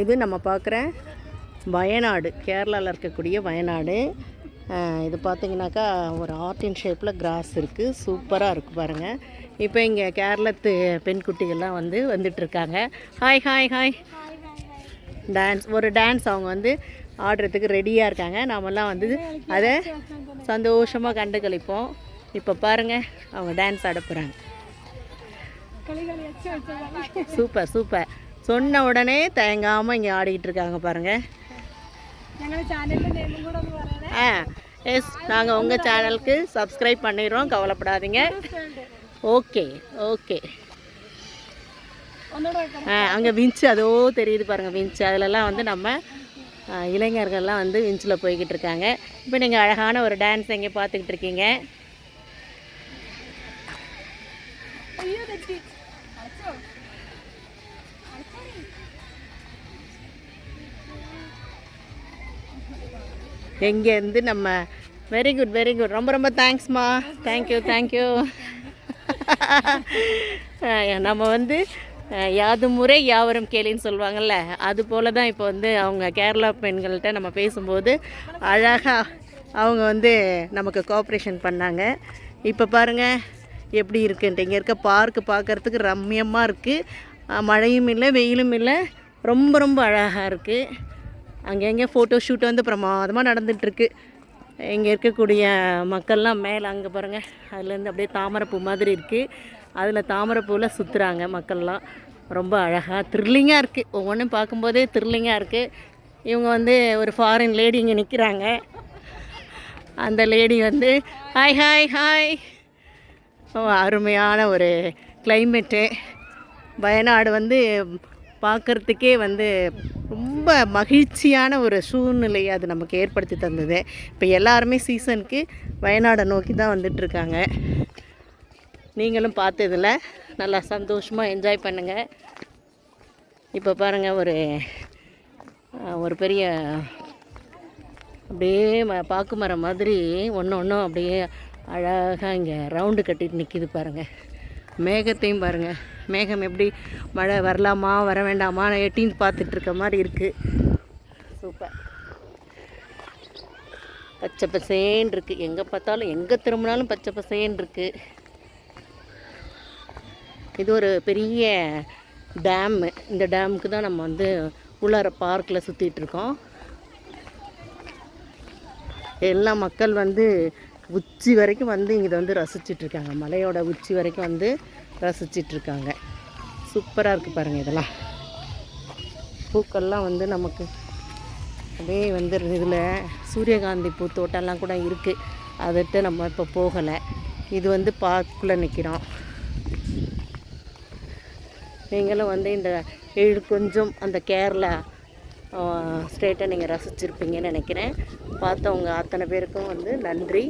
இது நம்ம பார்க்குற வயநாடு கேரளாவில் இருக்கக்கூடிய வயநாடு. இது பார்த்தீங்கன்னாக்கா ஒரு ஆர்டின் ஷேப்பில் கிராஸ் இருக்குது சூப்பராக இருக்குது பாருங்கள் இப்போ இங்கே கேரளத்து பெண் குட்டிகள்லாம் வந்து வந்துட்டுருக்காங்க. ஹாய் ஹாய் ஹாய் டான்ஸ் ஒரு டான்ஸ் அவங்க வந்து ஆடுறதுக்கு ரெடியாக இருக்காங்க. நாமெல்லாம் வந்து அதை சந்தோஷமாக கண்டு கழிப்போம் இப்போ பாருங்கள் அவங்க டான்ஸ் ஆட போகிறாங்க சூப்பர் சூப்பர். சொன்ன உடனே தயங்காமல் இங்கே ஆடிக்கிட்டு இருக்காங்க பாருங்கள் ஆ எஸ் நாங்கள் உங்கள் சேனலுக்கு சப்ஸ்கிரைப் பண்ணிடுறோம் கவலைப்படாதீங்க. ஓகே ஓகே ஆ அங்கே விஞ்சு அதோ தெரியுது பாருங்கள் விஞ்சு அதிலலாம் வந்து நம்ம இளைஞர்கள்லாம் வந்து விஞ்சில் போய்கிட்டு இருக்காங்க. இப்போ நீங்கள் அழகான ஒரு டான்ஸ் இங்கே பார்த்துக்கிட்டு இருக்கீங்க. எங்கேருந்து நம்ம வெரி குட் வெரி குட் ரொம்ப ரொம்ப தேங்க்ஸ்மா தேங்க்யூ தேங்க்யூ நம்ம வந்து யாது முறை யாவரும் கேளின்னு சொல்லுவாங்கள்ல அது போல தான் இப்போ வந்து அவங்க கேரளா பெண்கள்கிட்ட நம்ம பேசும்போது அழகாக அவங்க வந்து நமக்கு கோஆப்ரேஷன் பண்ணாங்க. இப்போ பாருங்கள் எப்படி இருக்குன்ட்டு. இங்கே இருக்க பார்க்கு பார்க்குறதுக்கு ரம்மியமாக இருக்குது மழையும் இல்லை வெயிலும் இல்லை. ரொம்ப ரொம்ப அழகாக இருக்குது அங்கங்கே ஃபோட்டோ ஷூட் வந்து பிரமாதமாக நடந்துகிட்ருக்கு இங்கே இருக்கக்கூடிய மக்கள்லாம் மேலே அங்கே பாருங்கள் அதுலேருந்து அப்படியே தாமரைப்பூ மாதிரி இருக்குது அதில் தாமரைப்பூவில் சுற்றுறாங்க மக்கள்லாம். ரொம்ப அழகாக த்ரில்லிங்காக இருக்குது ஒவ்வொன்றும் பார்க்கும்போதே த்ரில்லிங்காக இருக்குது இவங்க வந்து ஒரு ஃபாரின் லேடி இங்கே நிற்கிறாங்க அந்த லேடி வந்து ஹாய் ஹாய் ஹாய் அருமையான ஒரு கிளைமேட்டு வயநாடு வந்து பார்க்குறதுக்கே வந்து ரொம்ப மகிழ்ச்சியான ஒரு சூழ்நிலையை அது நமக்கு ஏற்படுத்தி தந்தது. இப்போ எல்லாருமே சீசனுக்கு வயநாடை நோக்கி தான் வந்துட்டுருக்காங்க. நீங்களும் பார்த்ததில் நல்லா சந்தோஷமாக என்ஜாய் பண்ணுங்கள் இப்போ பாருங்கள் ஒரு ஒரு பெரிய அப்படியே ம பாக்கு மரம் மாதிரி ஒன்று ஒன்றும் அப்படியே அழகாக இங்கே ரவுண்டு கட்டிட்டு நிற்கிது பாருங்கள் மேகத்தையும் பாருங்கள் மேகம் எப்படி மழை வரலாமா வர வேண்டாமா எட்டின்னு பார்த்துட்ருக்க மாதிரி இருக்குது சூப்பர் பச்சை பசேன்னு இருக்குது எங்கே பார்த்தாலும் எங்கே திரும்பினாலும் பச்சை பசேன்னு இருக்குது இது ஒரு பெரிய டேம்மு இந்த டேமுக்கு தான் நம்ம வந்து உள்ளார பார்க்கில் சுற்றிட்டு இருக்கோம். எல்லா மக்கள் வந்து உச்சி வரைக்கும் வந்து இங்கே வந்து ரசிச்சிட்ருக்காங்க. மலையோட உச்சி வரைக்கும் வந்து ரசிச்சிட்ருக்காங்க. சூப்பராக இருக்குது பாருங்கள் இதெல்லாம். பூக்கள்லாம் வந்து நமக்கு அப்படியே வந்து இதில் சூரியகாந்தி பூ தோட்டம்லாம் கூட இருக்குது அதுட்டு நம்ம இப்போ போகலை. இது வந்து பார்க்குள்ளே நிற்கிறோம் நீங்களும் வந்து இந்த ஏழு கொஞ்சம் அந்த கேரளா ஸ்டேட்டை நீங்கள் ரசிச்சிருப்பீங்கன்னு நினைக்கிறேன். பார்த்தவங்க அத்தனை பேருக்கும் வந்து நன்றி.